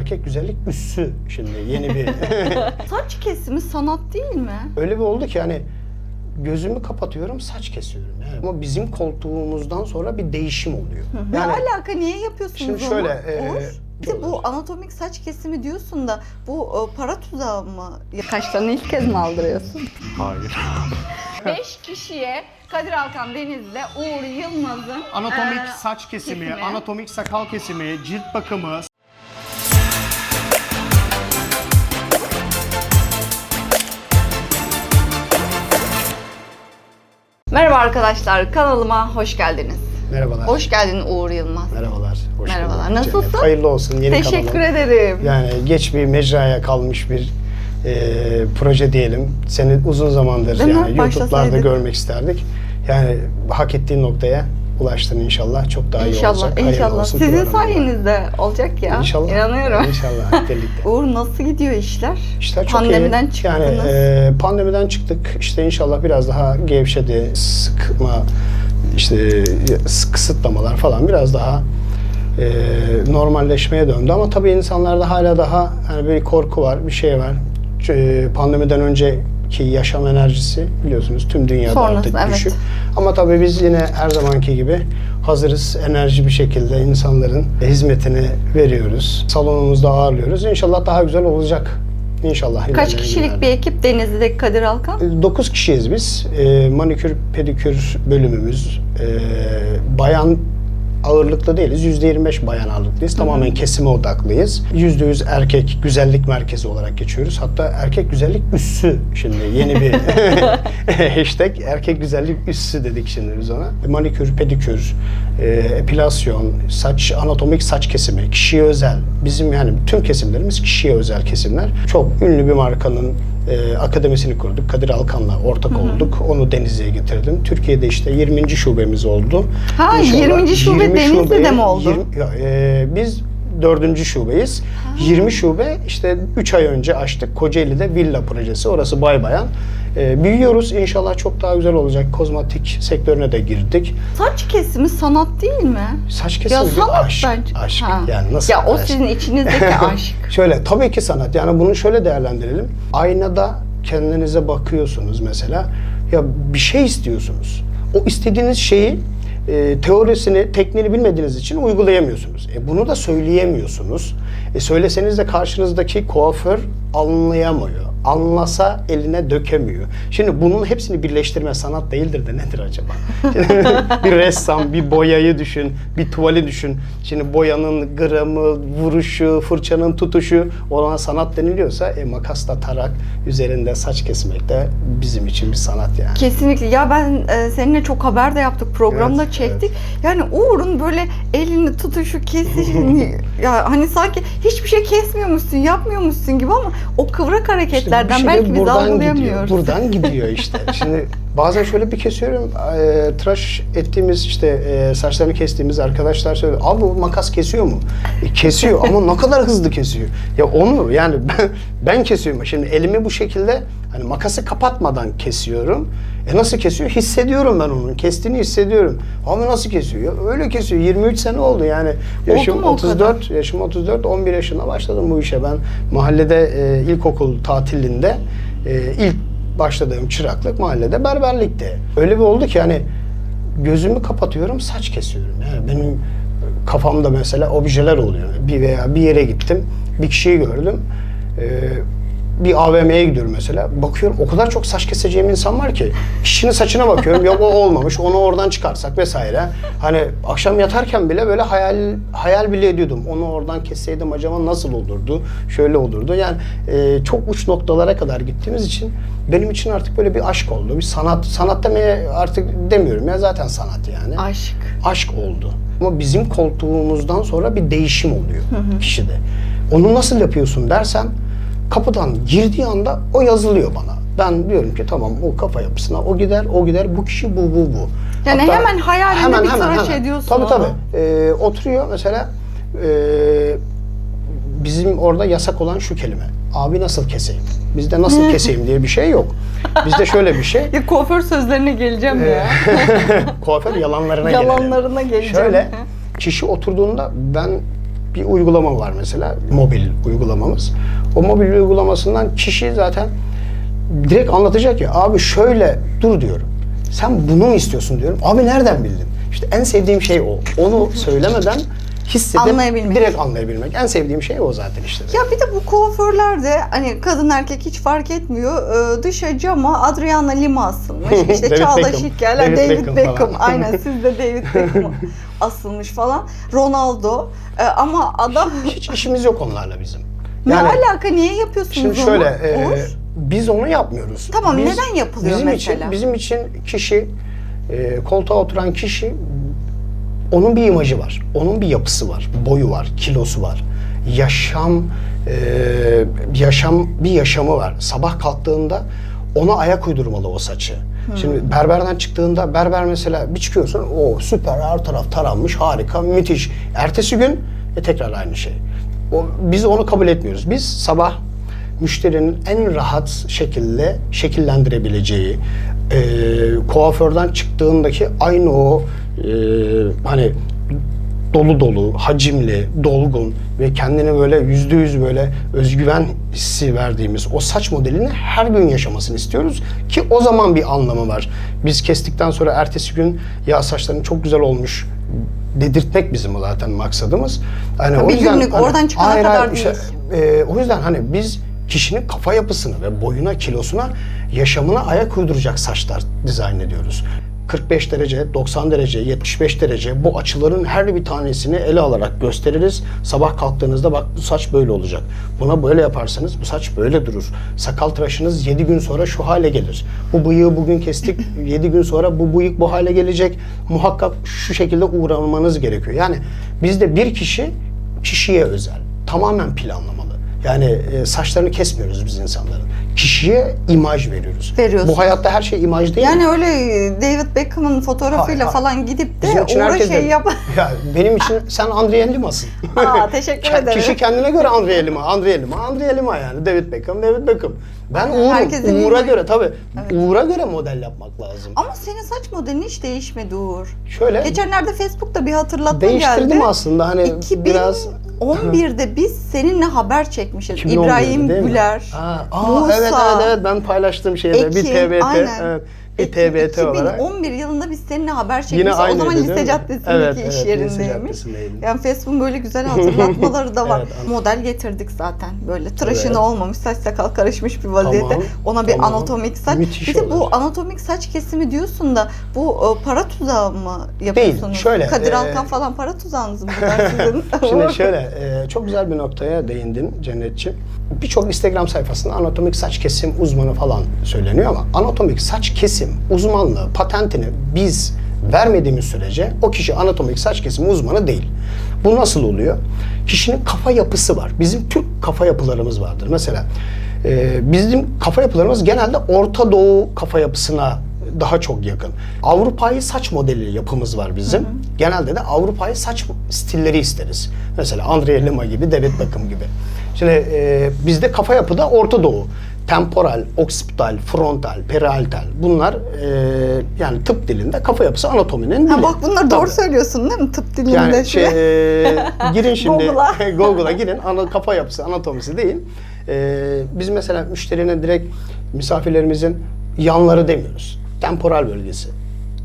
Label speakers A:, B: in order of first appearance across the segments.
A: erkek güzellik üssü şimdi yeni bir
B: Saç kesimi sanat değil mi?
A: öyle bir oldu ki hani gözümü kapatıyorum saç kesiyorum yani. Ama bizim koltuğumuzdan sonra bir değişim oluyor.
B: Ne
A: Yani
B: alaka? Niye yapıyorsunuz
A: Şimdi
B: onu?
A: şöyle, e,
B: bir de bu anatomik saç kesimi diyorsun da bu e, para tuzağı mı? Kaşlarını ilk kez mi aldırıyorsun?
A: hayır.
B: 5 kişiye Kadir Alkan Deniz'le Uğur Yılmaz'ın
A: Anatomik
B: e,
A: saç kesimi,
B: kesimi.
A: anatomik sakal kesimi, cilt bakımı,
B: arkadaşlar kanalıma hoş geldiniz.
A: merhabalar.
B: Hoş geldin Uğur Yılmaz.
A: Merhabalar. Hoş
B: Merhabalar,
A: bulduk.
B: nasılsın?
A: Cennet. Hayırlı olsun yeni
B: Teşekkür
A: kanalın.
B: ederim.
A: Yani geç bir mecraya kalmış bir e, proje diyelim. Seni uzun zamandır
B: Değil mi?
A: yani YouTube'larda görmek isterdik. Yani hak ettiğin noktaya ulaştın inşallah. Çok daha iyi
B: İnşallah,
A: olacak.
B: İnşallah.
A: olsun
B: Sizin sayenizde olacak ya.
A: İnşallah.
B: İnanıyorum.
A: İnşallah birlikte.
B: Uğur nasıl gidiyor işler?
A: İşler çok
B: Pandemiden
A: iyi.
B: çıktınız.
A: Yani e, pandemiden çıktık. İşte inşallah biraz daha gevşedi. Sıkma, işte kısıtlamalar falan biraz daha e, normalleşmeye döndü. Ama tabii insanlarda hala daha hani bir korku var, bir şey var. E, pandemiden önceki yaşam enerjisi biliyorsunuz tüm dünyada
B: Sonrası,
A: artık
B: evet.
A: düşük. Ama tabii biz yine her zamanki gibi hazırız. Enerji bir şekilde insanların hizmetini veriyoruz. Salonumuzda ağırlıyoruz. İnşallah daha güzel olacak. İnşallah.
B: Kaç kişilik
A: günlerde.
B: bir ekip Denizli'deki Kadir Alkan?
A: 9 kişiyiz biz. E, manikür, pedikür bölümümüz. E, bayan ağırlıklı değiliz. %25 bayan ağırlıklıyız. Tamamen kesime odaklıyız. %100 erkek güzellik merkezi olarak geçiyoruz. Hatta erkek güzellik üssü şimdi yeni bir hashtag. Erkek güzellik üssü dedik şimdi biz ona. Manikür, pedikür, e, epilasyon, saç, anatomik saç kesimi, kişiye özel. Bizim yani tüm kesimlerimiz kişiye özel kesimler. Çok ünlü bir markanın e, akademisini kurduk. Kadir Alkan'la ortak olduk. Onu Denizli'ye getirdim. Türkiye'de işte 20. şubemiz oldu.
B: Ha,
A: İnşallah
B: 20. şube Denizli'de mi oldu?
A: 20 ya, e, biz dördüncü şubeyiz. 20 şube işte 3 ay önce açtık. Kocaeli'de villa projesi. Orası bay bayan. E, büyüyoruz. İnşallah çok daha güzel olacak. Kozmetik sektörüne de girdik.
B: Saç kesimi sanat değil mi?
A: Saç
B: Ya
A: kesimi bir
B: sanat
A: aşk.
B: bence.
A: Aşk.
B: Ha.
A: Yani nasıl
B: Ya o
A: aşk?
B: sizin içinizdeki aşk.
A: Şöyle tabii ki sanat. Yani bunu şöyle değerlendirelim. Aynada kendinize bakıyorsunuz mesela. Ya bir şey istiyorsunuz. O istediğiniz şeyi e, teorisini, tekniğini bilmediğiniz için uygulayamıyorsunuz. E, bunu da söyleyemiyorsunuz. E, söyleseniz de karşınızdaki kuaför anlayamıyor. Anlasa eline dökemiyor. Şimdi bunun hepsini birleştirme sanat değildir de nedir acaba? Şimdi bir ressam, bir boyayı düşün, bir tuvali düşün. Şimdi boyanın gramı, vuruşu, fırçanın tutuşu ona sanat deniliyorsa e, makasla tarak üzerinde saç kesmek de bizim için bir sanat yani.
B: Kesinlikle. Ya ben e, seninle çok haber de yaptık, programda
A: Evet,
B: çektik. Yani Uğur'un böyle elini tutuşu, kesişini ya hani sanki hiçbir şey kesmiyormuşsun, yapmıyormuşsun gibi ama o kıvrak
A: İşte bir şey
B: belki biz
A: buradan gidiyor,
B: algılayamıyoruz.
A: buradan gidiyor işte. Şimdi bazen şöyle bir kesiyorum, e, tıraş ettiğimiz işte e, saçlarını kestiğimiz arkadaşlar söylüyor. Abi bu makas kesiyor mu? E, kesiyor ama ne kadar hızlı kesiyor. Ya onu yani ben, ben kesiyorum. Şimdi elimi bu şekilde hani makası kapatmadan kesiyorum. E nasıl kesiyor? Hissediyorum ben onun. Kestiğini hissediyorum. Ama nasıl kesiyor? Ya öyle kesiyor. 23 sene oldu yani. Yaşım
B: Oldu mu o
A: 34, yaşım 34, 11 yaşında başladım bu işe ben. Mahallede e, ilkokul tatilinde e, ilk başladığım çıraklık mahallede berberlikti. Öyle bir oldu ki hani gözümü kapatıyorum saç kesiyorum. Yani benim kafamda mesela objeler oluyor. Bir veya bir yere gittim, bir kişiyi gördüm. E, bir AVM'ye gidiyorum mesela. Bakıyorum o kadar çok saç keseceğim insan var ki. Kişinin saçına bakıyorum. Yok o olmamış. Onu oradan çıkarsak vesaire. Hani akşam yatarken bile böyle hayal hayal bile ediyordum. Onu oradan kesseydim acaba nasıl olurdu? Şöyle olurdu. Yani e, çok uç noktalara kadar gittiğimiz için benim için artık böyle bir aşk oldu. Bir sanat. Sanat demeye artık demiyorum ya zaten sanat yani
B: Aşk.
A: aşk oldu. Ama bizim koltuğumuzdan sonra bir değişim oluyor kişide. Onu nasıl yapıyorsun dersen kapıdan girdiği anda o yazılıyor bana. Ben diyorum ki tamam o kafa yapısına o gider, o gider, bu kişi bu, bu, bu.
B: Yani hemen hayalinde bir tıraş ediyorsun
A: Tabii
B: onu.
A: tabii. Ee, oturuyor mesela ee, bizim orada yasak olan şu kelime. Abi nasıl keseyim? Bizde nasıl keseyim diye bir şey yok. Bizde şöyle bir şey.
B: Ya kuaför sözlerine geleceğim ya.
A: Kuaför yalanlarına gelelim.
B: Yalanlarına geleceğim.
A: Şöyle kişi oturduğunda ben bir uygulama var mesela. Mobil uygulamamız. O mobil uygulamasından kişi zaten direkt anlatacak ya abi şöyle dur diyorum. Sen bunu mu istiyorsun diyorum. Abi nereden bildin? İşte en sevdiğim şey o. Onu söylemeden hissedip
B: Anlayabilmek.
A: direkt anlayabilmek. En sevdiğim şey o zaten işte.
B: Ya bir de bu kuaförlerde hani kadın erkek hiç fark etmiyor. Ee, dışa cama Adriana Lima asılmış. İşte
A: Beckham.
B: Şikerler,
A: David
B: David,
A: Beckham
B: Beckham. Aynen siz de David Beckham asılmış falan. Ronaldo. Ee, ama adam
A: Hiç işimiz yok onlarla bizim.
B: ne alaka niye yapıyorsunuz
A: Şimdi
B: onu?
A: şöyle, e,
B: Uğur?
A: biz onu yapmıyoruz.
B: Tamam,
A: Biz-
B: neden yapılıyor
A: bizim
B: mesela?
A: Için, bizim için kişi, e, koltuğa oturan kişi, onun bir imajı var, onun bir yapısı var, boyu var, kilosu var, yaşam, e, yaşam bir yaşamı var. Sabah kalktığında ona ayak uydurmalı o saçı. Şimdi berberden çıktığında berber mesela bir çıkıyorsun o süper her taraf taranmış harika müthiş. Ertesi gün e, tekrar aynı şey. O, biz onu kabul etmiyoruz. Biz sabah müşterinin en rahat şekilde şekillendirebileceği, e, kuaförden çıktığındaki aynı o e, hani dolu dolu, hacimli, dolgun ve kendine böyle yüzde yüz böyle özgüven hissi verdiğimiz o saç modelini her gün yaşamasını istiyoruz ki o zaman bir anlamı var. Biz kestikten sonra ertesi gün ya saçların çok güzel olmuş dedirtmek bizim zaten maksadımız. Hani
B: Ha, bir günlük, oradan çıkana kadar değil.
A: e, o yüzden hani biz kişinin kafa yapısını ve boyuna, kilosuna, yaşamına ayak uyduracak saçlar dizayn ediyoruz. 45 derece, 90 derece, 75 derece bu açıların her bir tanesini ele alarak gösteririz. Sabah kalktığınızda bak bu saç böyle olacak. Buna böyle yaparsanız bu saç böyle durur. Sakal tıraşınız 7 gün sonra şu hale gelir. Bu bıyığı bugün kestik 7 gün sonra bu bıyık bu hale gelecek. Muhakkak şu şekilde uğramanız gerekiyor. Yani bizde bir kişi kişiye özel. Tamamen planlamalı. Yani e, saçlarını kesmiyoruz biz insanların. Kişiye imaj veriyoruz.
B: Veriyorsun.
A: Bu hayatta her şey imaj değil mi?
B: Yani öyle David Beckham'ın fotoğrafıyla
A: Hayır, hayır.
B: falan gidip de
A: Bizim için
B: şey yap.
A: Ya benim için sen Andrea Lima'sın.
B: Aa, teşekkür ederim.
A: Kişi kendine göre Andrea Lima, Andrea Lima, Andrea Lima yani. David Beckham, David Beckham. Ben Uğur'um.
B: Herkesin
A: Uğur'a göre tabii. Uğur'a göre model yapmak lazım.
B: Ama senin saç modelin hiç değişmedi Uğur.
A: Şöyle
B: Geçenlerde Facebook'ta bir hatırlatma
A: değiştirdim
B: geldi.
A: aslında hani biraz
B: 2011'de biz seninle haber çekmişiz.
A: 2011'de
B: İbrahim? Güler,
A: Aa, aa,
B: Musa,
A: evet evet evet ben paylaştığım şeyde bir
B: Ekim,
A: TBT
B: aynen.
A: evet, bir olarak
B: 2011 yılında biz seninle haber çekmişiz. o zaman Lise
A: Evet,
B: Caddesi'ndeki
A: evet,
B: iş
A: Lise
B: yerindeymiş. Yani Facebook'un böyle güzel hatırlatmaları da var.
A: Evet, anladım.
B: Model getirdik zaten. Böyle tıraşını
A: Evet.
B: olmamış, saç sakal karışmış bir vaziyette.
A: Tamam,
B: Ona bir
A: tamam.
B: anatomik saç.
A: Müthiş
B: bir de bu anatomik saç kesimi diyorsun da bu e, para tuzağı mı yapıyorsunuz?
A: şöyle,
B: Kadir
A: e,
B: Alkan falan para tuzağınız mı sizin?
A: Şimdi şöyle, e, çok güzel bir noktaya değindin Cennetçi. Birçok Instagram sayfasında anatomik saç kesim uzmanı falan söyleniyor ama anatomik saç kesim uzmanlığı, patentini biz vermediğimiz sürece o kişi anatomik saç kesim uzmanı değil. Bu nasıl oluyor? Kişinin kafa yapısı var. Bizim Türk kafa yapılarımız vardır. Mesela e, bizim kafa yapılarımız genelde Orta Doğu kafa yapısına daha çok yakın. Avrupa'yı saç modeli yapımız var bizim. Genelde de Avrupa'yı saç stilleri isteriz. Mesela Andrea Lima gibi, David Beckham gibi. Şimdi e, bizde kafa yapıda Orta Doğu. Temporal, oksipital, frontal, perialtal bunlar e, yani tıp dilinde kafa yapısı anatominin
B: Ha
A: dili.
B: bak bunları doğru
A: Tabii.
B: söylüyorsun değil mi? Tıp dilinde.
A: Yani şey, e, girin şimdi
B: Google'a.
A: Google'a girin. Ana, kafa yapısı, anatomisi değil. E, biz mesela müşterine direkt misafirlerimizin yanları demiyoruz. Temporal bölgesi.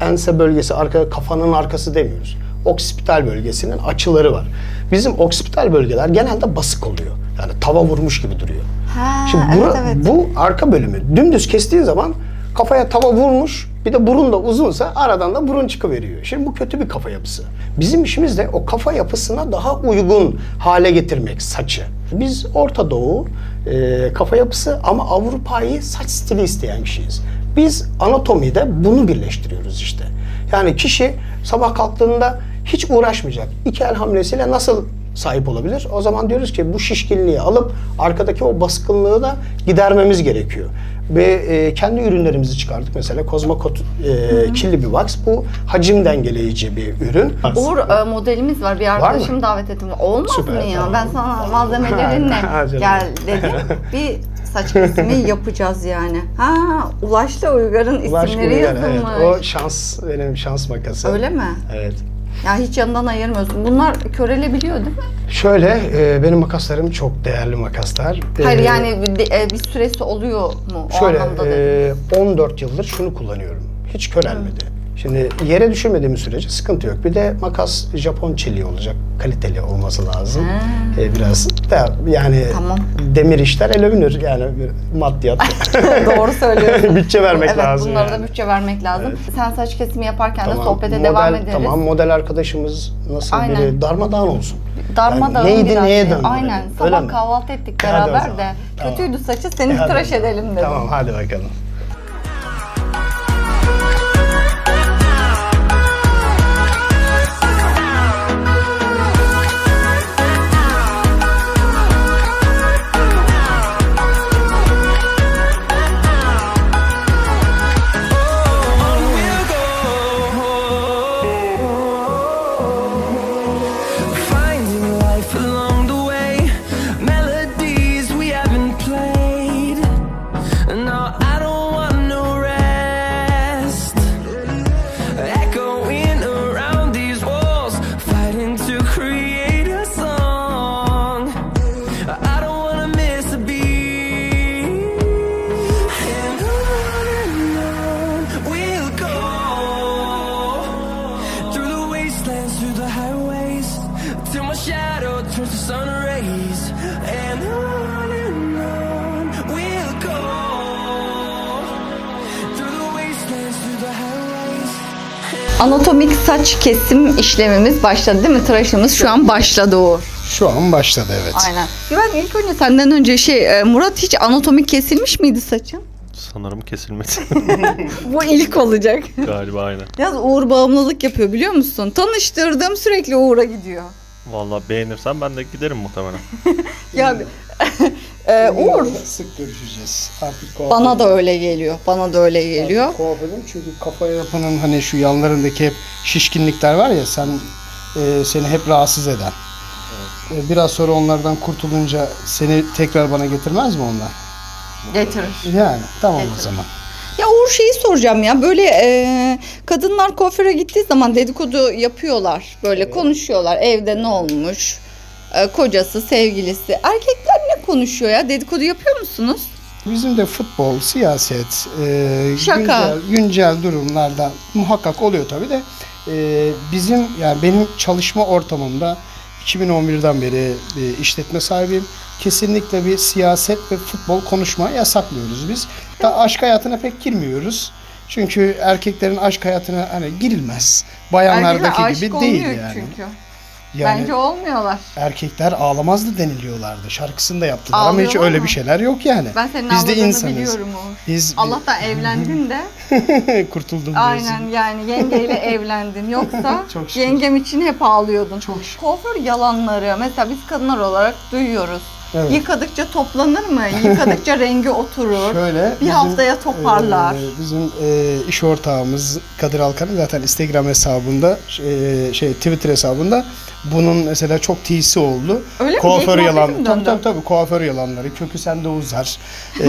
A: Ense bölgesi, arka, kafanın arkası demiyoruz. Oksipital bölgesinin açıları var. Bizim oksipital bölgeler genelde basık oluyor. Yani tava vurmuş gibi duruyor.
B: Ha,
A: Şimdi
B: evet,
A: bura-
B: evet.
A: bu arka bölümü dümdüz kestiği zaman kafaya tava vurmuş bir de burun da uzunsa aradan da burun çıkıveriyor. Şimdi bu kötü bir kafa yapısı. Bizim işimiz de o kafa yapısına daha uygun hale getirmek saçı. Biz Orta Doğu e, kafa yapısı ama Avrupa'yı saç stili isteyen kişiyiz. Biz anatomide bunu birleştiriyoruz işte. Yani kişi sabah kalktığında hiç uğraşmayacak. İki el hamlesiyle nasıl sahip olabilir. O zaman diyoruz ki bu şişkinliği alıp arkadaki o baskınlığı da gidermemiz gerekiyor. Ve e, kendi ürünlerimizi çıkardık. Mesela Cosmocot e, kirli bir wax. Bu hacim dengeleyici bir ürün.
B: Uğur e, modelimiz var. Bir arkadaşım davet ettim. Olmaz
A: Süper,
B: mı ya?
A: tamam.
B: Ben sana malzemelerinle gel dedim. Bir saç kesimi yapacağız yani. Ha, Ulaş'la Uygar'ın
A: Ulaş
B: isimleri
A: Uygar,
B: yazılmış.
A: evet. O şans, benim şans makası.
B: Öyle mi?
A: Evet.
B: Ya hiç yanından ayırmıyorsun. Bunlar körelebiliyor değil mi?
A: Şöyle e, benim makaslarım çok değerli makaslar.
B: Hayır
A: E,
B: yani bir, de- e, bir süresi oluyor mu o
A: Şöyle
B: anlamda dedim.
A: e, 14 yıldır şunu kullanıyorum. Hiç körelmedi. Şimdi yere düşürmediğimiz sürece sıkıntı yok. Bir de makas Japon çeliği olacak. Kaliteli olması lazım. E, biraz da yani
B: Tamam.
A: demir işler el övünür. Yani bir maddiyat.
B: Doğru söylüyorsun.
A: Bütçe vermek
B: evet,
A: lazım
B: bunlara
A: yani.
B: da bütçe vermek lazım. Sen saç kesimi yaparken de sohbete
A: model,
B: devam ederiz.
A: Tamam model arkadaşımız nasıl
B: Aynen.
A: biri darmadağın olsun.
B: Darmadağın
A: Yani neydi,
B: biraz.
A: neye döndü?
B: Aynen.
A: Öyle
B: Sabah
A: mi?
B: kahvaltı ettik
A: hadi
B: beraber de.
A: Tamam.
B: Kötüydü saçı seni
A: E, hadi
B: tıraş edelim dedim.
A: Tamam hadi bakalım.
B: Anatomik saç kesim işlemimiz başladı değil mi? Tıraşımız şu an başladı Uğur.
A: Şu an başladı evet.
B: Aynen. Ya Ben ilk önce senden önce şey e, Murat hiç anatomik kesilmiş miydi saçın?
C: Sanırım kesilmedi
B: Bu ilk olacak.
C: galiba aynen.
B: Yalnız Uğur bağımlılık yapıyor biliyor musun? Tanıştırdım sürekli Uğur'a gidiyor.
C: Vallahi beğenirsen ben de giderim muhtemelen.
B: Ya e, Uğur
A: Sık görüşeceğiz. Artık
B: bana da öyle geliyor. Bana da öyle geliyor.
A: Kuaförüm çünkü kafa yapının hani şu yanlarındaki hep şişkinlikler var ya sen e, seni hep rahatsız eden. E, biraz sonra onlardan kurtulunca seni tekrar bana getirmez mi onlar?
B: Getirir.
A: Yani tamam o
B: Getirir.
A: zaman.
B: Ya Uğur şeyi soracağım ya böyle e, kadınlar kuaföre gittiği zaman dedikodu yapıyorlar. Böyle konuşuyorlar evde ne olmuş. E, kocası, sevgilisi. Erkekler ne konuşuyor ya? Dedikodu yapıyor musunuz?
A: Bizim de futbol, siyaset, e,
B: Şaka.
A: güncel, güncel durumlarda muhakkak oluyor tabii de e, bizim yani benim çalışma ortamımda 2011'den beri e, işletme sahibiyim. Kesinlikle bir siyaset ve futbol konuşma yasaklıyoruz biz. Da aşk hayatına pek girmiyoruz. Çünkü erkeklerin aşk hayatına hani girilmez. Bayanlardaki
B: Erkekler
A: gibi
B: aşık
A: değil
B: olmuyor
A: yani.
B: çünkü.
A: Yani
B: Bence olmuyorlar.
A: erkekler ağlamazdı deniliyorlardı. Şarkısını da yaptılar ama hiç
B: Ağlıyorlar
A: öyle
B: mı?
A: bir şeyler yok yani.
B: Ben senin
A: Biz de
B: ağladığını
A: insanız.
B: biliyorum Uğur.
A: Biz
B: Allah'tan evlendin de.
A: kurtuldum diyorsun.
B: Aynen yani yengeyle evlendin. Yoksa
A: Çok şükür.
B: yengem için hep ağlıyordun.
A: Çok şükür.
B: Kuaför yalanları mesela biz kadınlar olarak duyuyoruz.
A: Evet.
B: Yıkadıkça toplanır mı? Yıkadıkça rengi oturur.
A: Şöyle
B: Bir haftaya toparlar.
A: e, bizim e, iş ortağımız Kadir Alkan'ın zaten Instagram hesabında e, şey Twitter hesabında bunun mesela çok tisi oldu.
B: Öyle mi?
A: Kuaför
B: Geyik
A: yalan.
B: mi
A: Tabii, tabii tabii kuaför yalanları. Kökü sende uzar. E,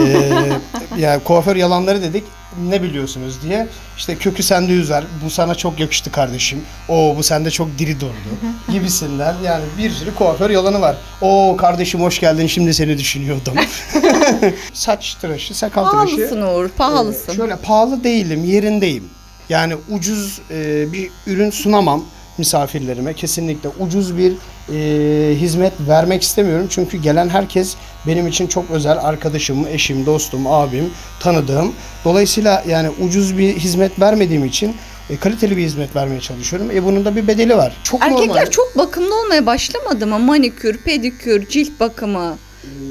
A: yani kuaför yalanları dedik. Ne biliyorsunuz diye. İşte kökü sende uzar. Bu sana çok yakıştı kardeşim. O bu sende çok diri durdu. gibisinden. Yani bir sürü kuaför yalanı var. O kardeşim hoş geldin. Şimdi seni düşünüyordum. Saç tıraşı, sakal tıraşı.
B: Pahalısın Uğur, pahalısın.
A: Ee, Şöyle pahalı değilim, yerindeyim. Yani ucuz e, bir ürün sunamam misafirlerime. Kesinlikle ucuz bir e, hizmet vermek istemiyorum. Çünkü gelen herkes benim için çok özel arkadaşım, eşim, dostum, abim, tanıdığım. Dolayısıyla yani ucuz bir hizmet vermediğim için e, kaliteli bir hizmet vermeye çalışıyorum. E bunun da bir bedeli var. Çok
B: Erkekler
A: normal.
B: çok bakımlı olmaya başlamadı mı? Manikür, pedikür, cilt bakımı,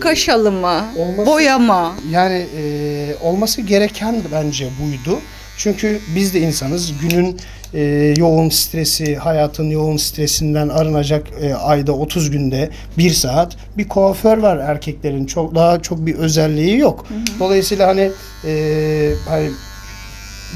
B: kaş alımı,
A: Olması-
B: boyama.
A: Yani e, olması gereken bence buydu. Çünkü biz de insanız. Günün e, yoğun stresi, hayatın yoğun stresinden arınacak e, ayda 30 günde bir saat bir kuaför var erkeklerin. Çok daha çok bir özelliği yok. Dolayısıyla hani e, hani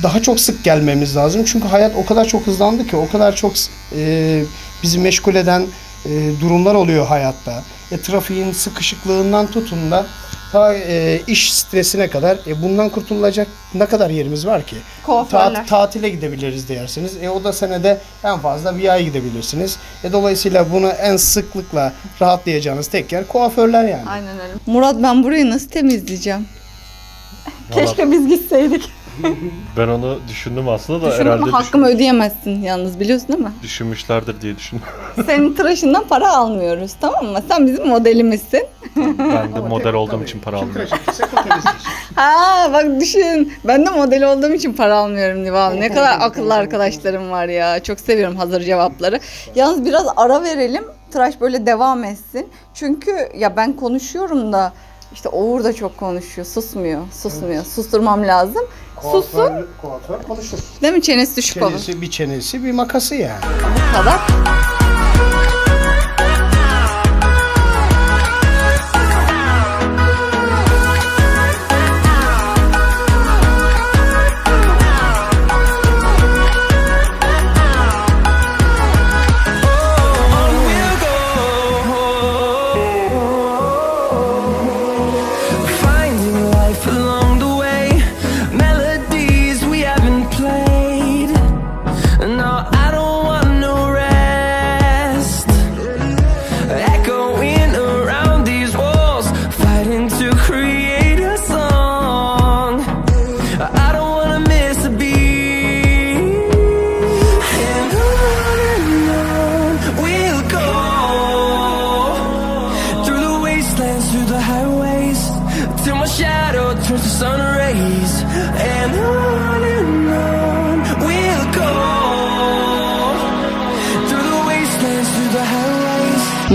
A: daha çok sık gelmemiz lazım. Çünkü hayat o kadar çok hızlandı ki, o kadar çok e, bizi meşgul eden e, durumlar oluyor hayatta. E, trafiğin sıkışıklığından tutun da ta e, iş stresine kadar e, bundan kurtulacak ne kadar yerimiz var ki?
B: Kuaförler.
A: Ta- tatile gidebiliriz dersiniz. E, o da senede en fazla bir ay gidebilirsiniz. E, dolayısıyla bunu en sıklıkla rahatlayacağınız tek yer kuaförler yani.
B: Aynen öyle. Murat ben burayı nasıl temizleyeceğim? Keşke biz gitseydik.
C: Ben onu düşündüm aslında da
B: Düşündün
C: herhalde?
B: Hakkımı ödeyemezsin yalnız biliyorsun değil mi?
C: düşünmüşlerdir diye düşündüm.
B: Senin tıraşından para almıyoruz tamam mı? Sen bizim modelimizsin.
C: ben de model olduğum için para almıyorum.
B: Ha bak düşün. Ben de model olduğum için para almıyorum Nival. Ne kadar akıllı arkadaşlarım var ya. Çok seviyorum hazır cevapları. Yalnız biraz ara verelim. Tıraş böyle devam etsin. Çünkü ya ben konuşuyorum da işte Uğur da çok konuşuyor. Susmuyor. Susmuyor. Susturmam lazım.
A: Kuaför, kuaför konuşur.
B: Değil mi? Çenesi düşük olur.
A: Çenesi, bir çenesi bir makası yani.
B: Bu kadar.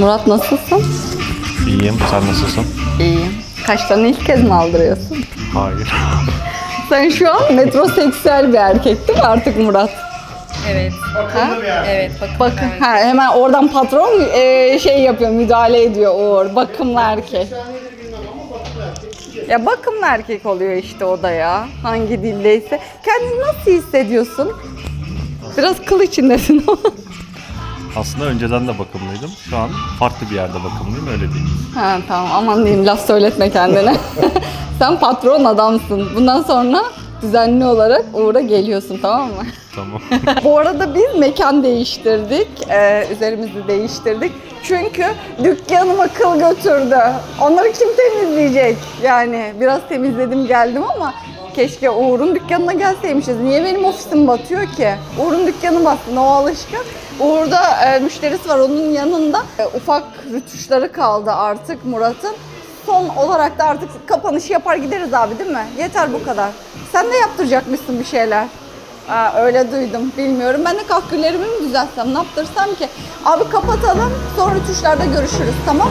B: Murat nasılsın?
C: İyiyim. Sen nasılsın?
B: İyiyim. Kaşlarını ilk kez mi aldırıyorsun?
C: Hayır.
B: Sen şu an metroseksüel bir erkek değil mi artık Murat?
D: Evet.
A: Yer.
D: Evet bakın.
B: Bakın ha, hemen oradan patron e, şey yapıyor, müdahale ediyor Uğur. Bakımlı erkek. Ya bakımlı erkek oluyor işte o da ya. Hangi dildeyse. Kendini nasıl hissediyorsun? Biraz kıl içindesin ama.
C: Aslında önceden de bakımlıydım. Şu an farklı bir yerde bakımlıyım öyle diyeyim.
B: ha tamam aman diyeyim laf söyletme kendine. Sen patron adamsın. Bundan sonra düzenli olarak Uğur'a geliyorsun tamam mı?
C: Tamam.
B: Bu arada biz mekan değiştirdik. Ee, üzerimizi değiştirdik. Çünkü dükkanıma kıl götürdü. Onları kim temizleyecek? Yani biraz temizledim geldim ama keşke Uğur'un dükkanına gelseymişiz. Niye benim ofisim batıyor ki? Uğur'un dükkanı battı. O alışkın. Uğur'da e, müşterisi var onun yanında. E, ufak rütuşları kaldı artık Murat'ın. Son olarak da artık kapanışı yapar gideriz abi değil mi? Yeter bu kadar. Sen de yaptıracakmışsın bir şeyler. Aa, öyle duydum. Bilmiyorum. Ben de kahküllerimi mi düzeltsem, ne yaptırsam ki? Abi kapatalım. Sonra tuşlarda görüşürüz. Tamam?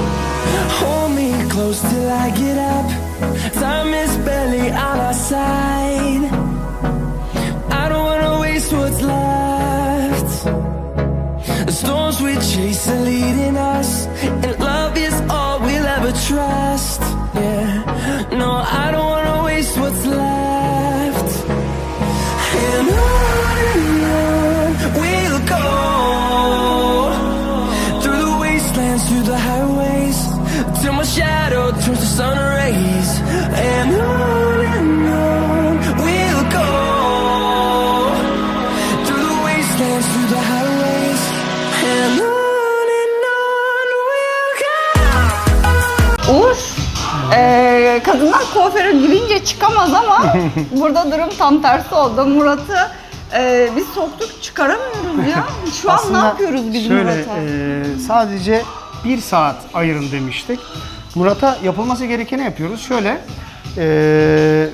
E: Storms we chase are leading us, and love is all we'll ever trust. Yeah, no, I don't wanna waste what's left.
B: Kuaföre girince çıkamaz ama burada durum tam tersi oldu. Murat'ı ee, biz soktuk çıkaramıyoruz ya. Şu an ne yapıyoruz biz
A: şöyle,
B: Murat'a?
A: e, sadece bir saat ayırın demiştik. Murat'a yapılması gerekeni yapıyoruz. Şöyle, e,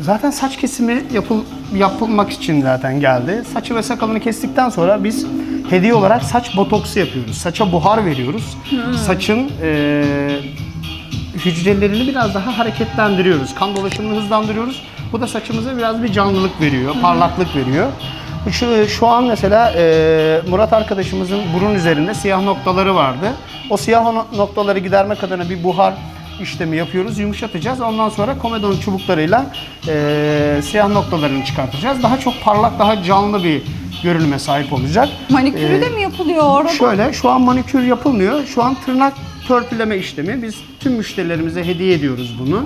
A: zaten saç kesimi yapıl, yapılmak için zaten geldi. Saçı ve sakalını kestikten sonra biz hediye olarak saç botoksu yapıyoruz. Saça buhar veriyoruz. Saçın e, hücrelerini biraz daha hareketlendiriyoruz. Kan dolaşımını hızlandırıyoruz. Bu da saçımıza biraz bir canlılık veriyor, parlaklık veriyor. Şu, şu an mesela e, Murat arkadaşımızın burun üzerinde siyah noktaları vardı. O siyah no- noktaları gidermek adına bir buhar işlemi yapıyoruz, yumuşatacağız. Ondan sonra komedon çubuklarıyla e, siyah noktalarını çıkartacağız. Daha çok parlak, daha canlı bir görünüme sahip olacak.
B: Manikürü
A: e,
B: de mi yapılıyor orada?
A: Şöyle, şu an manikür yapılmıyor. Şu an tırnak törpüleme işlemi. Biz tüm müşterilerimize hediye ediyoruz bunu.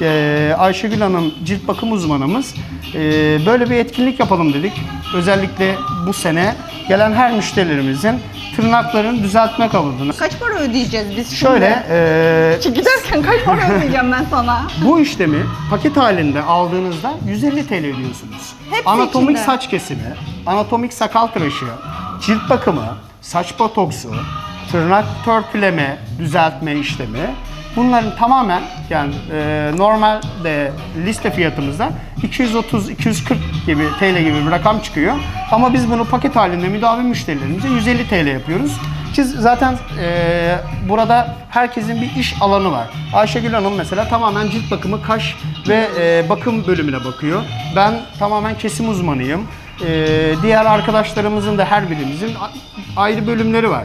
A: Ee, Ayşegül Hanım cilt bakım uzmanımız. Ee, böyle bir etkinlik yapalım dedik. Özellikle bu sene gelen her müşterilerimizin tırnaklarını düzeltme kalıbını.
B: Kaç para ödeyeceğiz biz şimdi?
A: Şöyle ee,
B: Giderken kaç para ödeyeceğim ben sana?
A: bu işlemi paket halinde aldığınızda 150 TL ödüyorsunuz.
B: Hepsi
A: anatomik
B: içinde.
A: saç kesimi, anatomik sakal tıraşı, cilt bakımı, saç botoksu, tırnak törpüleme, düzeltme işlemi. Bunların tamamen yani e, normalde liste fiyatımızda 230-240 gibi TL gibi bir rakam çıkıyor. Ama biz bunu paket halinde müdavim müşterilerimize 150 TL yapıyoruz. Siz zaten e, burada herkesin bir iş alanı var. Ayşegül Hanım mesela tamamen cilt bakımı, kaş ve e, bakım bölümüne bakıyor. Ben tamamen kesim uzmanıyım. E, diğer arkadaşlarımızın da her birimizin ayrı bölümleri var.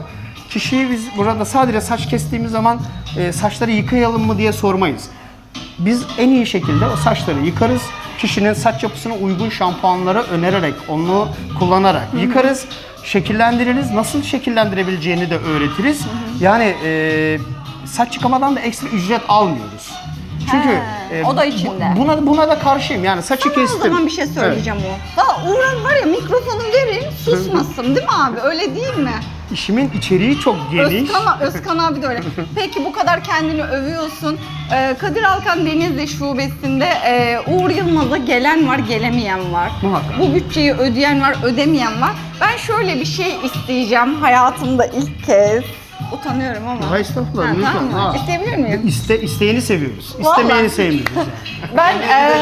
A: Kişiyi biz burada sadece saç kestiğimiz zaman e, saçları yıkayalım mı diye sormayız. Biz en iyi şekilde o saçları yıkarız. Kişinin saç yapısına uygun şampuanları önererek, onu kullanarak yıkarız. Şekillendiririz. Nasıl şekillendirebileceğini de öğretiriz. Yani e, saç yıkamadan da ekstra ücret almıyoruz. Çünkü
B: He,
A: e,
B: o da
A: bu-
B: içinde.
A: buna buna da karşıyım. Yani saçı
B: O
A: kestim.
B: zaman bir şey söyleyeceğim o. Valla Uğur var ya mikrofonu verin susmasın değil mi abi? Öyle değil mi?
A: İşimin içeriği çok geniş.
B: Özkan, Özkan abi de öyle. Peki bu kadar kendini övüyorsun. Ee, Kadir Alkan Denizli şubesinde e, Uğur Yılmaz'a gelen var, gelemeyen var.
A: Muhakkak.
B: Bu bütçeyi ödeyen var, ödemeyen var. Ben şöyle bir şey isteyeceğim hayatımda ilk kez. Utanıyorum ama.
A: Ha, estağfurullah,
B: Ha,
A: lütfen.
B: tamam mı?
A: Ha.
B: İsteyebilir miyim?
A: İste, isteyeni seviyoruz.
B: Vallahi.
A: İstemeyeni sevmiyoruz. yani.
B: Ben e,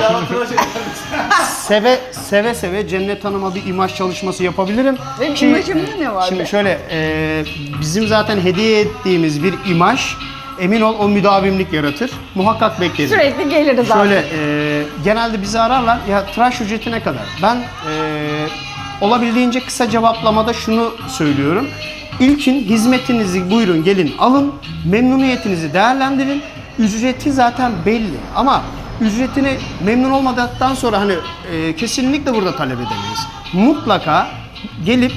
A: seve seve seve Cennet Hanım'a bir imaj çalışması yapabilirim.
B: Benim
A: Ki-
B: imajımda ne var
A: Şimdi şöyle e, bizim zaten hediye ettiğimiz bir imaj emin ol o müdavimlik yaratır. Muhakkak bekleriz.
B: sürekli geliriz.
A: Şöyle e, genelde bizi ararlar ya tıraş ücreti ne kadar? Ben e, olabildiğince kısa cevaplamada şunu söylüyorum. İlkin hizmetinizi buyurun gelin alın, memnuniyetinizi değerlendirin. Ücreti zaten belli ama ücretini memnun olmadıktan sonra hani e, kesinlikle burada talep edemeyiz. Mutlaka gelip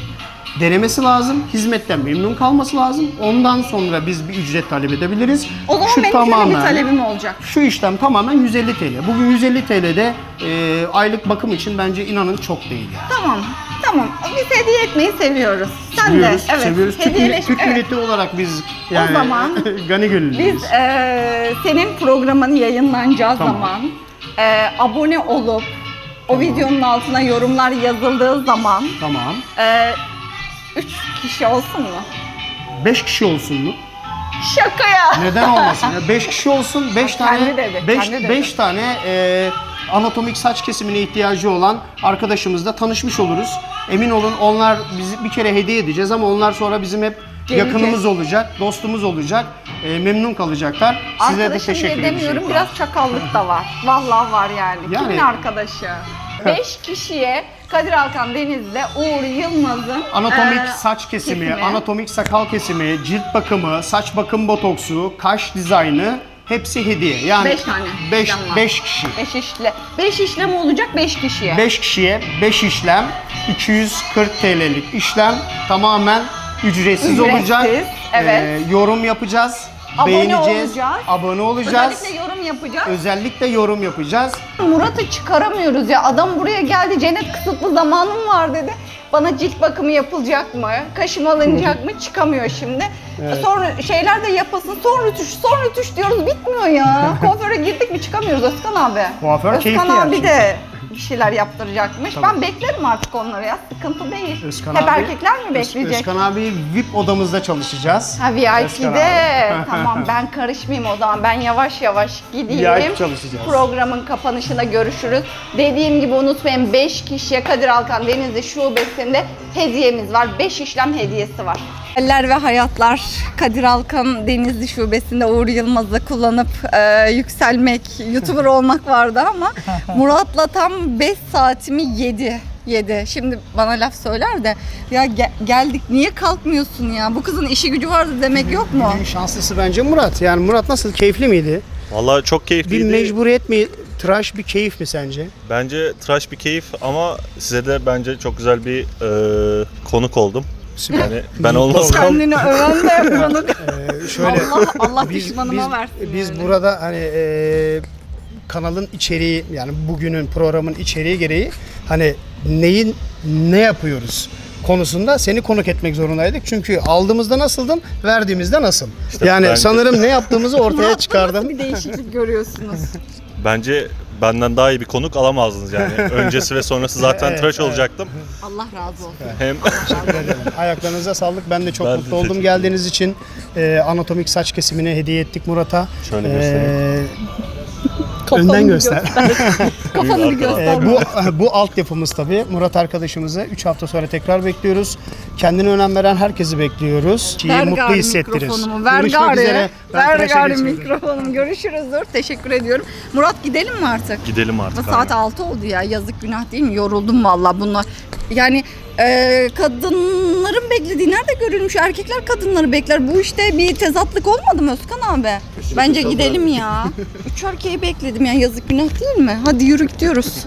A: denemesi lazım, hizmetten memnun kalması lazım. Ondan sonra biz bir ücret talep edebiliriz.
B: O zaman
A: Şu
B: benim şöyle bir
A: tamamen-
B: talebim olacak.
A: şu işlem tamamen 150 TL. Bugün 150 TL'de e, aylık bakım için bence inanın çok değil yani.
B: Tamam. Tamam. Biz hediye etmeyi seviyoruz. Sen
A: Seviyoruz,
B: de. Evet.
A: seviyoruz. Türk,
B: Hediyeleş-
A: millet- Türk
B: evet.
A: milleti olarak biz yani
B: zaman
A: gani gönüllüyüz.
B: Biz eee, senin programın yayınlanacağı
A: Tamam.
B: zaman eee, abone olup o videonun altına yorumlar yazıldığı zaman
A: Tamam.
B: eee, üç kişi olsun mu?
A: 5 kişi olsun mu?
B: Şaka ya.
A: Neden olmasın? 5 kişi olsun. 5
B: Kendi
A: tane
B: dedi,
A: 5
B: kendi dedi.
A: 5 tane e, anatomik saç kesimine ihtiyacı olan arkadaşımızla tanışmış oluruz. Emin olun onlar bizi bir kere hediye edeceğiz ama onlar sonra bizim hep
B: Geleceğiz.
A: yakınımız olacak, dostumuz olacak. E, memnun kalacaklar. Size de
B: Arkadaşım
A: teşekkür
B: diye demiyorum
A: edeceğim.
B: biraz çakallık da var. Vallahi var yani.
A: Yani-
B: Kimin arkadaşı? Beş kişiye Kadir Alkan Deniz'de Uğur Yılmaz'ın
A: Anatomik
B: eee,
A: saç kesimi,
B: kesimi.
A: anatomik sakal kesimi, cilt bakımı, saç bakım botoksu, kaş dizaynı hepsi hediye. Yani
B: Beş tane
A: 5
B: işlem var.
A: 5 kişi.
B: Beş işle. Beş işlem olacak beş kişiye.
A: 5 kişiye 5 işlem 240 TL'lik işlem tamamen ücretsiz,
B: Ücretsiz,
A: olacak.
B: evet.
A: Ee, yorum yapacağız.
B: Abone
A: beğeneceğiz.
B: olacağız.
A: Abone olacağız.
B: Özellikle yorum yapacağız.
A: Özellikle yorum yapacağız.
B: Murat'ı çıkaramıyoruz ya. Adam buraya geldi cennet kısıtlı zamanım var dedi. Bana cilt bakımı yapılacak mı? Kaşım alınacak mı? Çıkamıyor şimdi. Sonra şeyler de yapasın. Son rütüş, son rütüş diyoruz. Bitmiyor ya. Kuaföre girdik mi çıkamıyoruz Özkan abi.
A: Kuaför
B: Özkan
A: keyifli
B: abi
A: çünkü.
B: de bir şeyler yaptıracakmış. Ben beklerim artık onları ya. Sıkıntı değil.
A: Özkan
B: Hep
A: abi-
B: erkekler mi bekleyecek?
A: Özkan abi VIP odamızda çalışacağız.
B: Ha VIP'de. tamam ben karışmayayım o zaman. Ben yavaş yavaş gideyim.
A: VIP çalışacağız.
B: Programın kapanışında görüşürüz. Dediğim gibi unutmayın 5 kişiye Kadir Alkan Denizli Şubesi'nde hediyemiz var. 5 işlem hediyesi var. Eller ve Hayatlar Kadir Alkan Denizli Şubesi'nde Uğur Yılmaz'ı kullanıp e, yükselmek, YouTuber olmak vardı ama Murat'la tam 5 saatimi yedi. Yedi. Şimdi bana laf söyler de ya ge- geldik niye kalkmıyorsun ya? Bu kızın işi gücü vardı demek yok mu?
A: En şanslısı bence Murat. Yani Murat nasıl keyifli miydi?
D: Vallahi çok
A: Bir
D: keyifliydi.
A: mecburiyet mi? Tıraş bir keyif mi sence?
D: Bence tıraş bir keyif ama size de bence çok güzel bir e, konuk oldum.
A: Süper.
C: Yani ben olmasam
B: Kendini öven de yapıyorduk.
A: Ee, şöyle
B: Allah Allah
A: biz,
B: düşmanıma
A: biz,
B: versin.
A: biz
B: yani.
A: burada hani e, kanalın içeriği yani bugünün programın içeriği gereği hani neyin ne yapıyoruz konusunda seni konuk etmek zorundaydık. Çünkü aldığımızda nasıldın, verdiğimizde nasıl? yani
C: bence-
A: sanırım ne yaptığımızı ortaya çıkardım.
B: Bir değişiklik görüyorsunuz?
C: bence benden daha iyi bir konuk alamazdınız yani. Öncesi ve sonrası zaten
A: Evet,
C: tıraş
A: evet.
C: olacaktım.
B: Allah razı olsun.
C: Hem.
A: Ayaklarınıza sağlık. Ben de çok
C: Ben de
A: mutlu oldum
C: teşekkür
A: geldiğiniz için. Ee, anatomik saç kesimini hediye ettik Murat'a.
C: Şöyle göstereyim.
B: Kafanı
A: önden
B: bir
A: göster.
B: Kafanı bir göster.
A: Ee, bu bu altyapımız tabii. Murat arkadaşımızı 3 hafta sonra tekrar bekliyoruz. Kendine önem veren herkesi bekliyoruz. Ki
B: Ver
A: mutlu
B: gari
A: hissettiririz.
B: mikrofonumu. Ver
A: Görüşmek
B: gari.
A: üzere. Ben
B: Ver
A: tıraşa
B: gari
A: geçiyorum.
B: mikrofonumu. Görüşürüz. Dur. Teşekkür ediyorum. Murat gidelim mi artık?
C: gidelim artık.
B: saat
C: aynen.
B: 6 oldu ya. Yazık günah değil mi? Yoruldum vallahi bunlar. Yani e, kadınların beklediği nerede görülmüş? Erkekler kadınları bekler. Bu işte bir tezatlık olmadı mı Özkan abi? Bence gidelim ya. Üç erkeği bekledim ya. Yazık günah değil mi? Hadi yürü gidiyoruz.